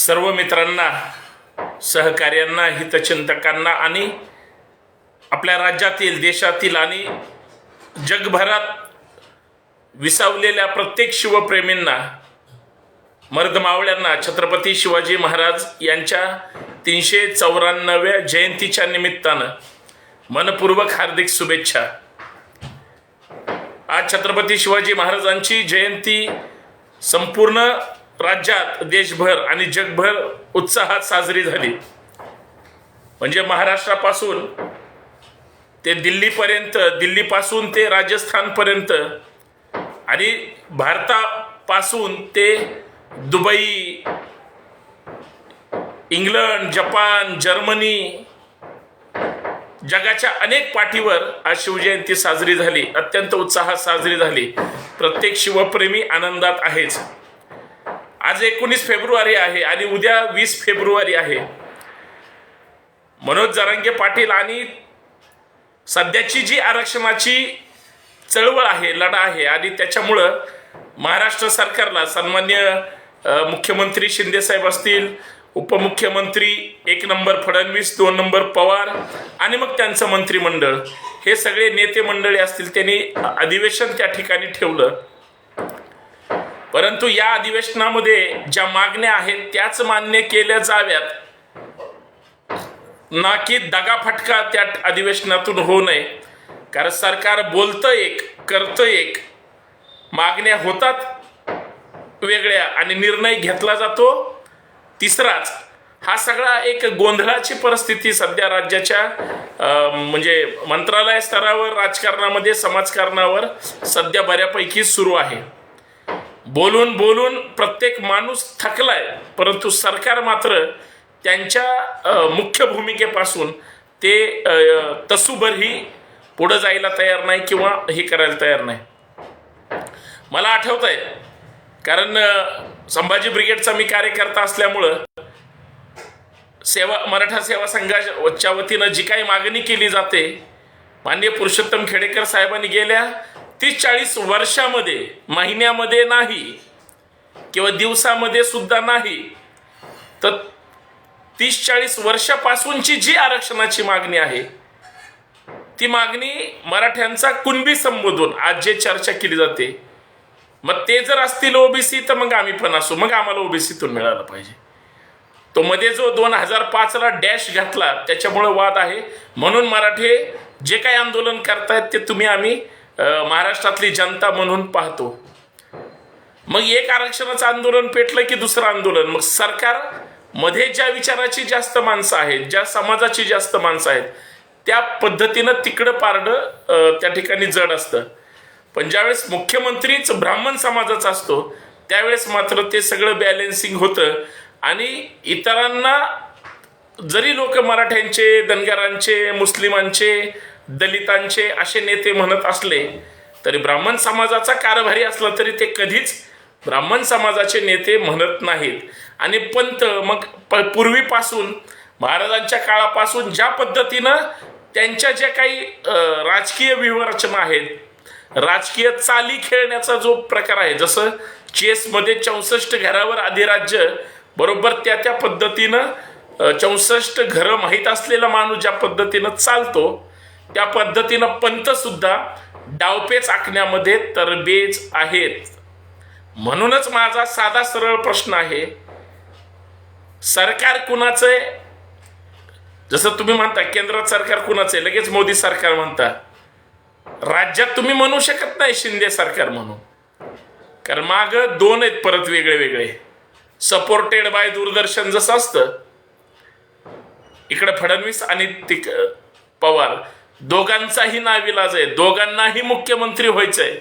सर्व मित्रांना सहकार्यांना हितचिंतकांना आणि आपल्या राज्यातील देशातील आणि जगभरात विसावलेल्या प्रत्येक शिवप्रेमींना मर्दमावळ्यांना छत्रपती शिवाजी महाराज यांच्या तीनशे चौऱ्याण्णव्या जयंतीच्या निमित्तानं मनपूर्वक हार्दिक शुभेच्छा. आज छत्रपती शिवाजी महाराजांची जयंती संपूर्ण राज्यात देशभर आणि जगभर उत्साहात साजरी झाली. म्हणजे महाराष्ट्रापासून ते दिल्लीपर्यंत दिल्लीपासून ते राजस्थानपर्यंत आणि भारतापासून ते दुबई इंग्लंड जपान जर्मनी जगाच्या अनेक पाठीवर आज शिवजयंती साजरी झाली. अत्यंत उत्साहात साजरी झाली. प्रत्येक शिवप्रेमी आनंदात आहेच. आज एकोणीस फेब्रुवारी आहे आणि उद्या वीस फेब्रुवारी आहे. मनोज जरांगे पाटील आणि सध्याची जी आरक्षणाची चळवळ आहे लढा आहे आणि त्याच्यामुळं महाराष्ट्र सरकारला सन्मान्य मुख्यमंत्री शिंदेसाहेब असतील उपमुख्यमंत्री एक नंबर फडणवीस दोन नंबर पवार आणि मग त्यांचं मंत्रिमंडळ हे सगळे नेते मंडळी असतील त्यांनी अधिवेशन त्या ठिकाणी ठेवलं. परंतु या अधिवेशनामध्ये ज्या मागण्या आहेत त्याच मान्य केल्या जाव्यात. ना की दगाफटका त्या अधिवेशनातून होऊ नये. कारण सरकार बोलतं एक करतं एक. मागण्या होतात वेगळ्या आणि निर्णय घेतला जातो तिसराच. हा सगळा एक गोंधळाची परिस्थिती सध्या राज्याच्या म्हणजे मंत्रालय स्तरावर राजकारणामध्ये समाजकारणावर सध्या बऱ्यापैकी सुरू आहे. बोलून बोलून प्रत्येक माणूस थकलाय परंतु सरकार मात्र त्यांच्या मुख्य भूमिकेपासून ते तसूभरही पुढं जायला तयार नाही किंवा हे करायला तयार नाही. मला आठवत आहे कारण संभाजी ब्रिगेडचा मी कार्यकर्ता असल्यामुळं सेवा मराठा सेवा संघाच्या वतीनं जी काही मागणी केली जाते माननीय पुरुषोत्तम खेडेकर साहेबांनी गेल्या तीस चाळीस वर्षामध्ये महिन्यामध्ये नाही किंवा दिवसामध्ये सुद्धा नाही तर तीस चाळीस वर्षापासूनची जी आरक्षणाची मागणी आहे ती मागणी मराठ्यांचा कुणबी संबोधून आज जे चर्चा केली जाते मग ते जर असतील ओबीसी तर मग आम्ही पण असू मग आम्हाला ओबीसीतून मिळालं पाहिजे. तो मध्ये जो दोन हजार पाचला डॅश घातला त्याच्यामुळे वाद आहे. म्हणून मराठे जे काही आंदोलन करतायत ते तुम्ही आम्ही महाराष्ट्रातली जनता म्हणून पाहतो. मग एक आरक्षणाचं आंदोलन पेटलं की दुसरं आंदोलन? मग सरकारमध्ये ज्या विचाराची जास्त माणसं आहेत ज्या समाजाची जास्त माणसं आहेत त्या पद्धतीनं तिकडं पारडं त्या ठिकाणी जड असतं. पण ज्यावेळेस मुख्यमंत्रीच ब्राह्मण समाजाचा असतो त्यावेळेस मात्र ते सगळं बॅलेन्सिंग होतं. आणि इतरांना जरी लोक मराठ्यांचे धनगरांचे मुस्लिमांचे दलितांचे असे नेते म्हणत असले तरी ब्राह्मण समाजाचा कारभारी असला तरी ते कधीच ब्राह्मण समाजाचे नेते म्हणत नाहीत. आणि पंत मग प पूर्वीपासून महाराजांच्या काळापासून ज्या पद्धतीनं त्यांच्या ज्या काही राजकीय व्यूहरचना आहेत राजकीय चाली खेळण्याचा जो प्रकार आहे जसं चेसमध्ये चौसष्ट घरावर अधिराज्य बरोबर त्या त्या पद्धतीनं चौसष्ट घरं माहीत असलेला माणूस ज्या पद्धतीनं चालतो त्या पद्धतीनं पंत सुद्धा डावपेच आखण्यामध्ये तरबेज आहेत. म्हणूनच माझा साधा सरळ प्रश्न आहे सरकार कुणाचं आहे जसं तुम्ही म्हणता केंद्रात सरकार कुणाचं आहे लगेच मोदी सरकार म्हणता राज्यात तुम्ही म्हणू शकत नाही शिंदे सरकार म्हणून. कारण माग दोन आहेत परत वेगळे वेगळे सपोर्टेड बाय दूरदर्शन जसं असतं इकडे फडणवीस आणि तिक पवार. दोघांचाही नाविलाज आहे. दोघांनाही मुख्यमंत्री व्हायचंय.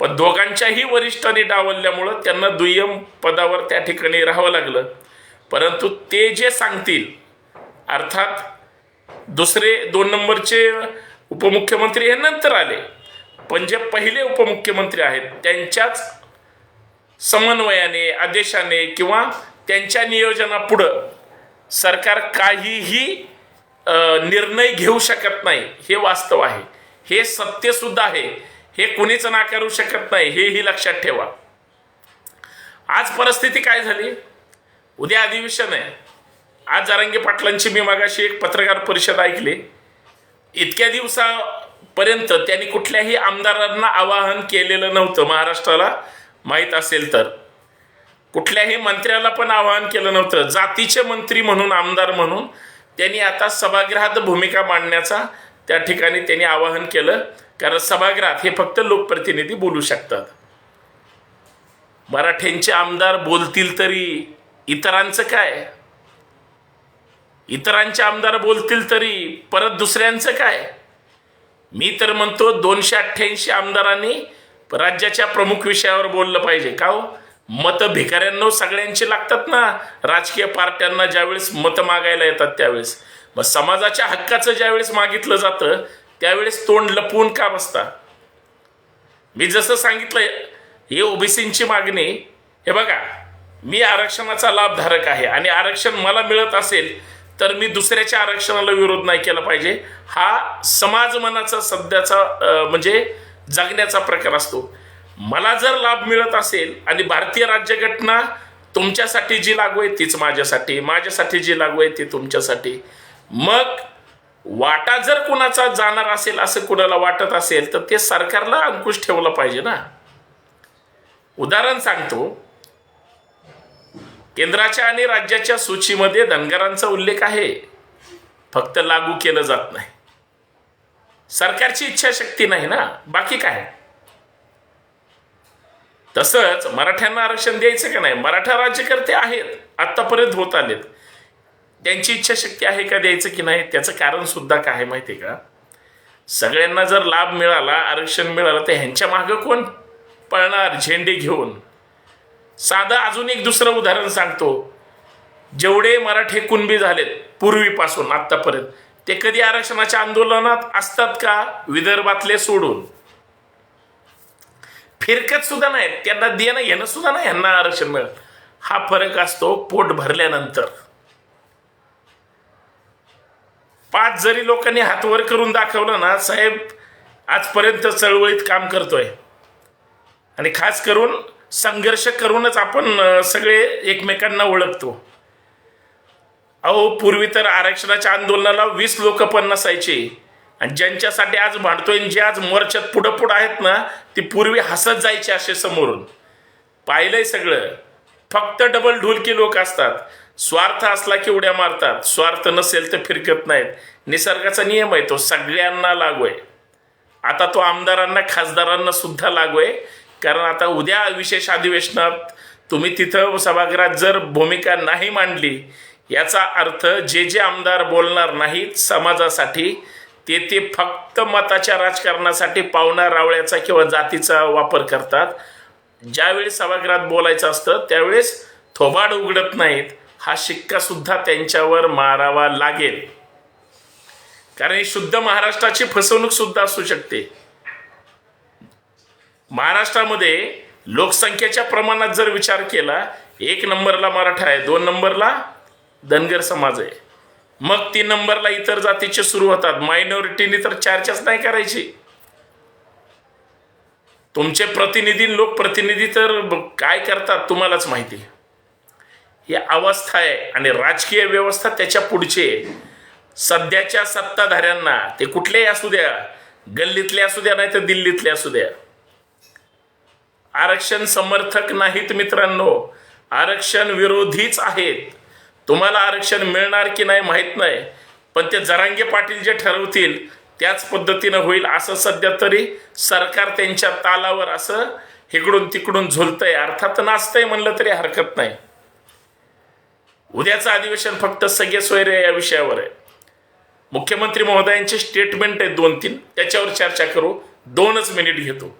पण दोघांच्याही वरिष्ठांनी डावलल्यामुळं त्यांना दुय्यम पदावर त्या ठिकाणी राहावं लागलं. परंतु ते जे सांगतील अर्थात दुसरे दोन नंबरचे उपमुख्यमंत्री हे नंतर आले. पण जे पहिले उपमुख्यमंत्री आहेत त्यांच्याच समन्वयाने आदेशाने किंवा त्यांच्या नियोजनापुढं सरकार काहीही निर्णय घेऊ शकत नाही. हे वास्तव आहे. हे सत्य सुद्धा आहे. हे कुणीच नाकारू शकत नाही हेही लक्षात ठेवा. आज परिस्थिती काय झाली? उद्या अधिवेशन आहे. आज जारंगे पाटलांची मी मागाशी एक पत्रकार परिषद ऐकली. इतक्या दिवसापर्यंत त्यांनी कुठल्याही आमदारांना आवाहन केलेलं नव्हतं महाराष्ट्राला माहीत असेल तर. कुठल्याही मंत्र्याला पण आवाहन केलं नव्हतं. जातीचे मंत्री म्हणून आमदार म्हणून त्यांनी आता सभागृहात भूमिका मांडण्याचा त्या ठिकाणी त्यांनी आवाहन केलं. कारण सभागृहात हे फक्त लोकप्रतिनिधी बोलू शकतात. मराठ्यांचे आमदार बोलतील तरी इतरांचं काय? इतरांचे आमदार बोलतील तरी परत दुसऱ्यांचं काय? मी तर म्हणतो दोनशे अठ्ठ्याऐंशी आमदारांनी राज्याच्या प्रमुख विषयावर बोललं पाहिजे. का हो? मतं भिकाऱ्यांना सगळ्यांची लागतात ना. राजकीय पार्ट्यांना ज्यावेळेस मतं मागायला येतात त्यावेळेस. मग समाजाच्या हक्काचं ज्यावेळेस मागितलं जातं त्यावेळेस तोंड लपवून का बसता? मी जसं सांगितलंय हे ओबीसींची मागणी हे बघा मी आरक्षणाचा लाभधारक आहे आणि आरक्षण मला मिळत असेल तर मी दुसऱ्याच्या आरक्षणाला विरोध नाही केला पाहिजे. हा समाज मनाचा सध्याचा म्हणजे जगण्याचा प्रकार असतो. मला जर लाभ मिळत असेल आणि भारतीय राज्यघटना तुमच्यासाठी जी लागू आहे तीच माझ्यासाठी. माझ्यासाठी जी लागू आहे ती तुमच्यासाठी. मग वाटा जर कुणाचा जाणार असेल असं कुणाला वाटत असेल तर ते सरकारला अंकुश ठेवलं पाहिजे ना. उदाहरण सांगतो. केंद्राच्या आणि राज्याच्या सूचीमध्ये धनगरांचा उल्लेख आहे. फक्त लागू केलं जात नाही. सरकारची इच्छाशक्ती नाही ना. बाकी काय? तसंच मराठ्यांना आरक्षण द्यायचं का नाही? मराठा राज्यकर्ते आहेत आत्तापर्यंत होत आलेत. त्यांची इच्छाशक्ती आहे का द्यायचं की नाही? त्याचं कारण सुद्धा काय आहे माहिती आहे का? सगळ्यांना जर लाभ मिळाला आरक्षण मिळालं तर ह्यांच्या मागं कोण पळणार? झेंडे घेऊन. साधं अजून एक दुसरं उदाहरण सांगतो. जेवढे मराठे कुणबी झालेत पूर्वीपासून आत्तापर्यंत ते कधी आरक्षणाच्या आंदोलनात असतात का? विदर्भातले सोडून. फिरकत सुद्धा नाही त्यांना देणं घेणं सुद्धा नाही यांना आरक्षण मिळत. हा फरक असतो पोट भरल्यानंतर. पाच जरी लोकांनी हातवर करून दाखवलं ना साहेब आजपर्यंत चळवळीत काम करतोय. आणि खास करून संघर्ष करूनच आपण सगळे एकमेकांना ओळखतो. अहो पूर्वी तर आरक्षणाच्या आंदोलनाला वीस लोक पण नसायचे आणि ज्यांच्यासाठी आज भांडतोय जे आज मोर्चात पुढं पुढं आहेत ना ती पूर्वी हसत जायचे असे समोरून. पाहिलंय सगळं. फक्त डबल ढोलकी लोक असतात. स्वार्थ असला की उड्या मारतात. स्वार्थ नसेल तर फिरकत नाहीत. निसर्गाचा नियम आहे तो सगळ्यांना लागू आहे आता तो आमदारांना खासदारांना सुद्धा लागू आहे कारण आता उद्या विशेष अधिवेशनात तुम्ही तिथं सभागृहात जर भूमिका नाही मांडली याचा अर्थ जे जे आमदार बोलणार नाहीत समाजासाठी ते फक्त मताच्या राजकारणासाठी पावणा रावळ्याचा किंवा जातीचा वापर करतात. ज्यावेळी सभागृहात बोलायचं असतं त्यावेळेस थोबाड उघडत नाहीत. हा शिक्कासुद्धा त्यांच्यावर मारावा लागेल. कारण ही शुद्ध महाराष्ट्राची फसवणूक सुद्धा असू शकते. महाराष्ट्रामध्ये लोकसंख्येच्या प्रमाणात जर विचार केला एक नंबरला मराठा आहे दोन नंबरला धनगर समाज आहे. मग तीन नंबरला इतर जातीचे सुरू होतात. मायनॉरिटीने तर चर्चाच नाही करायची. तुमचे प्रतिनिधी लोकप्रतिनिधी तर काय करतात तुम्हालाच माहिती. ही अवस्था आहे आणि राजकीय व्यवस्था त्याच्या पुढची आहे. सध्याच्या सत्ताधाऱ्यांना ते कुठलेही असू द्या गल्लीतले असू द्या नाही तर दिल्लीतले असू द्या. आरक्षण समर्थक नाहीत मित्रांनो. आरक्षण विरोधीच आहेत. तुम्हाला आरक्षण मिळणार की नाही माहीत नाही पण ते जरांगे पाटील जे ठरवतील त्याच पद्धतीनं होईल असं सध्या तरी सरकार त्यांच्या तालावर असं इकडून तिकडून झुलतंय. अर्थात नाचतंय म्हणलं तरी हरकत नाही. उद्याचं अधिवेशन फक्त सगळे सोयरे या विषयावर आहे. मुख्यमंत्री महोदयांचे स्टेटमेंट आहे दोन तीन त्याच्यावर चर्चा करू. दोनच मिनिट घेतो.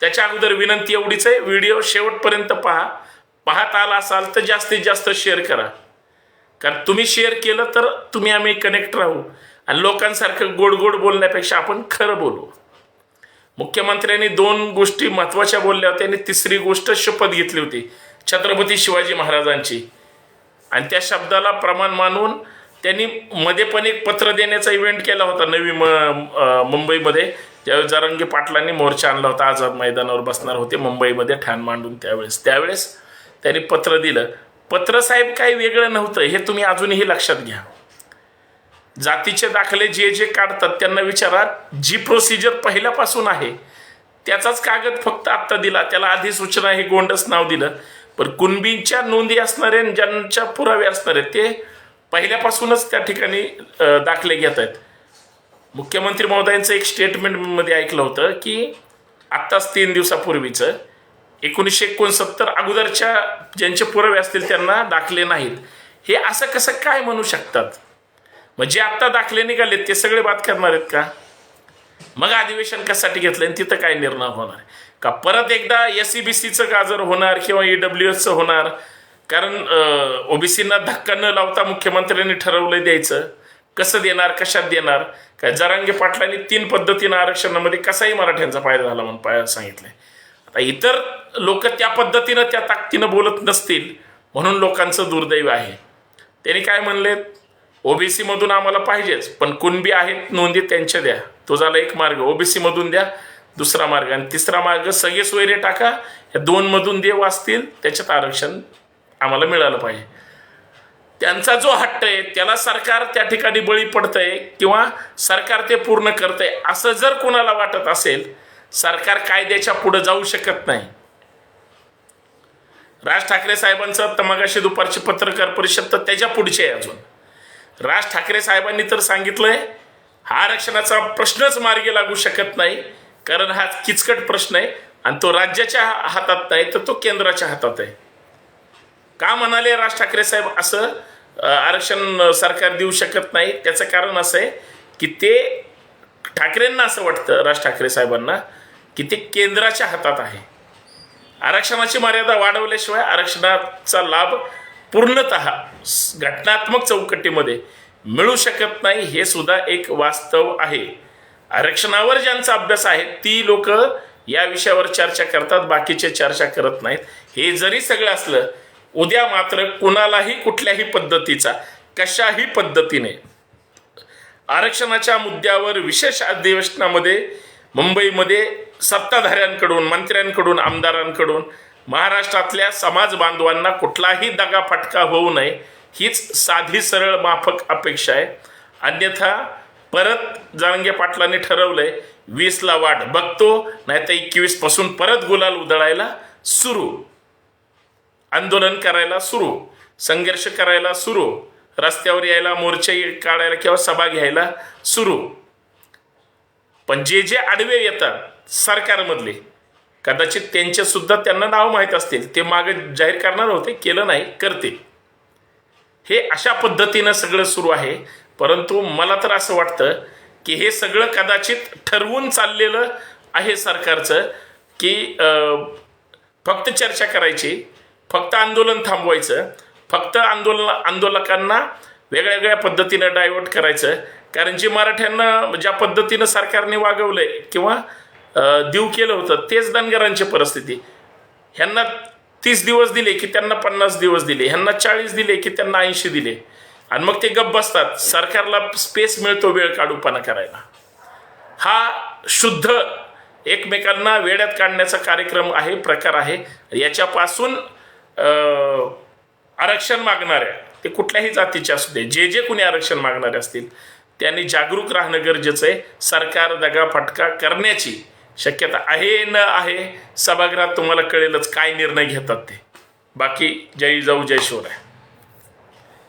त्याच्या अगोदर विनंती एवढीच आहे व्हिडिओ शेवटपर्यंत पहा. पाहत आला असाल तर जास्तीत जास्त शेअर करा. कारण तुम्ही शेअर केलं तर तुम्ही आम्ही कनेक्ट राहू. आणि लोकांसारखं गोड गोड बोलण्यापेक्षा आपण खरं बोलू. मुख्यमंत्र्यांनी दोन गोष्टी महत्त्वाच्या बोलल्या होत्या आणि तिसरी गोष्ट शपथ घेतली होती. छत्रपती शिवाजी महाराजांची. आणि त्या शब्दाला प्रमाण मानून त्यांनी मध्ये पण एक पत्र देण्याचा इव्हेंट केला होता नवी म मुंबईमध्ये. ज्यावेळेस जारंगी पाटलांनी मोर्चा आणला होता आझाद मैदानावर बसणार होते मुंबईमध्ये ठाण मांडून त्यावेळेस. त्यावेळेस त्यांनी पत्र दिलं. पत्रसाहेब काही वेगळं नव्हतं हे तुम्ही अजूनही लक्षात घ्या. जातीचे दाखले जे जे काढतात त्यांना विचारा जी प्रोसिजर पहिल्यापासून आहे त्याचाच कागद फक्त आत्ता दिला त्याला आधी सूचना हे गोंडस नाव दिलं. पण कुणबींच्या नोंदी असणारे आणि ज्यांच्या पुरावे असणारे ते पहिल्यापासूनच त्या ठिकाणी दाखले घेत आहेत. मुख्यमंत्री महोदयांचं एक स्टेटमेंटमध्ये ऐकलं होतं की आत्ताच तीन दिवसापूर्वीचं एकोणीसशे एकोणसत्तर अगोदरच्या ज्यांचे पुरावे असतील त्यांना दाखले नाहीत. हे असं कसं काय म्हणू शकतात? म्हणजे मग जे आत्ता दाखले निघालेत ते सगळे बाद करणार आहेत का? मग अधिवेशन कशासाठी घेतलं आणि तिथं काय निर्णय होणार? का परत एकदा एस सी बी सीचं गाजर होणार किंवा ई डब्ल्यू एसचं होणार? कारण ओबीसींना धक्का न लावता मुख्यमंत्र्यांनी ठरवलं द्यायचं. कसं देणार कशात देणार? काय जरांगे पाटलांनी तीन पद्धतीनं आरक्षणामध्ये कसाही मराठ्यांचा फायदा झाला म्हणून पाय सांगितलंय. आता इतर लोक त्या पद्धतीनं त्या ताकदीनं बोलत नसतील म्हणून लोकांचं दुर्दैव आहे. त्यांनी काय म्हणले ओबीसी मधून आम्हाला पाहिजेच पण कुणबी आहेत नोंदी त्यांच्या द्या. तो झाला एक मार्ग. ओबीसी मधून द्या दुसरा मार्ग. आणि तिसरा मार्ग सगळे सोयरे टाका या दोन मधून असतील त्याच्यात आरक्षण आम्हाला मिळालं पाहिजे. त्यांचा जो हट्ट आहे त्याला सरकार त्या ठिकाणी बळी पडतंय किंवा सरकार ते पूर्ण करतंय असं जर कोणाला वाटत असेल सरकार कायद्याच्या पुढं जाऊ शकत नाही. राज ठाकरे साहेबांचं तमागाशी दुपारची पत्रकार परिषद तर त्याच्या पुढचे आहे अजून. राज ठाकरे साहेबांनी तर सांगितलंय हा आरक्षणाचा प्रश्नच मार्गी लागू शकत नाही कारण हा किचकट प्रश्न आहे आणि तो राज्याच्या हातात नाही तर तो केंद्राच्या हातात आहे. का म्हणाले राज ठाकरे साहेब असं आरक्षण सरकार देऊ शकत नाही? त्याचं कारण असं आहे की ते ठाकरेंना असं वाटतं राज ठाकरे साहेबांना की ते केंद्राच्या हातात आहे. आरक्षणाची मर्यादा वाढवल्याशिवाय आरक्षणाचा लाभ पूर्णत घटनात्मक चौकटीमध्ये मिळू शकत नाही हे सुद्धा एक वास्तव आहे. आरक्षणावर ज्यांचा अभ्यास आहे ती लोक या विषयावर चर्चा करतात बाकीचे चर्चा करत नाहीत. हे जरी सगळं असलं उद्या मात्र कुणालाही कुठल्याही पद्धतीचा कशाही पद्धतीने आरक्षणाच्या मुद्द्यावर विशेष अधिवेशनामध्ये मुंबईमध्ये सत्ताधाऱ्यांकडून मंत्र्यांकडून आमदारांकडून महाराष्ट्रातल्या समाज बांधवांना कुठलाही दगा फटका होऊ नये हीच साधी सरळ माफक अपेक्षा आहे. अन्यथा परत जारंगे पाटलांनी ठरवलंय वीसला वाट बघतो नाही तर एकवीसपासून परत गुलाल उधळायला सुरू. आंदोलन करायला सुरू संघर्ष करायला सुरू रस्त्यावर यायला मोर्चे काढायला किंवा सभा घ्यायला सुरू. पण जे जे आडवे येतात सरकारमधले. कदाचित त्यांचे सुद्धा त्यांना नाव माहीत असतील. ते मागे जाहीर करणार होते केलं नाही करते हे अशा पद्धतीनं सगळं सुरू आहे. परंतु मला तर असं वाटतं की हे सगळं कदाचित ठरवून चाललेलं आहे सरकारचं की अं, फक्त चर्चा करायची फक्त आंदोलन थांबवायचं फक्त आंदोलन आंदोलकांना वेगळ्या वेगळ्या पद्धतीनं डायव्हर्ट करायचं. कारण जे मराठ्यांना ज्या पद्धतीनं सरकारने वागवलंय किंवा देऊ केलं होतं. तेच धनगरांची परिस्थिती. ह्यांना तीस दिवस दिले की त्यांना पन्नास दिवस दिले. ह्यांना चाळीस दिले की त्यांना ऐंशी दिले. आणि मग ते गप्प बसतात. सरकारला स्पेस मिळतो वेळ काढूपणा करायला. हा शुद्ध एकमेकांना वेड्यात काढण्याचा कार्यक्रम आहे प्रकार आहे. याच्यापासून आरक्षण मागणाऱ्या ते कुठल्याही जातीचे असू दे जे जे कुणी आरक्षण मागणारे असतील त्यांनी जागरूक राहणं गरजेचं आहे. सरकार दगा फटका करण्याची शक्यता आहे न आहे सभागृहात तुम्हाला कळेलच काय निर्णय घेतात ते. बाकी जय जाऊ जय शिवराय.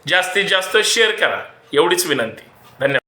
जास्तीत जास्त शेअर करा. एवढीच विनंती. धन्यवाद.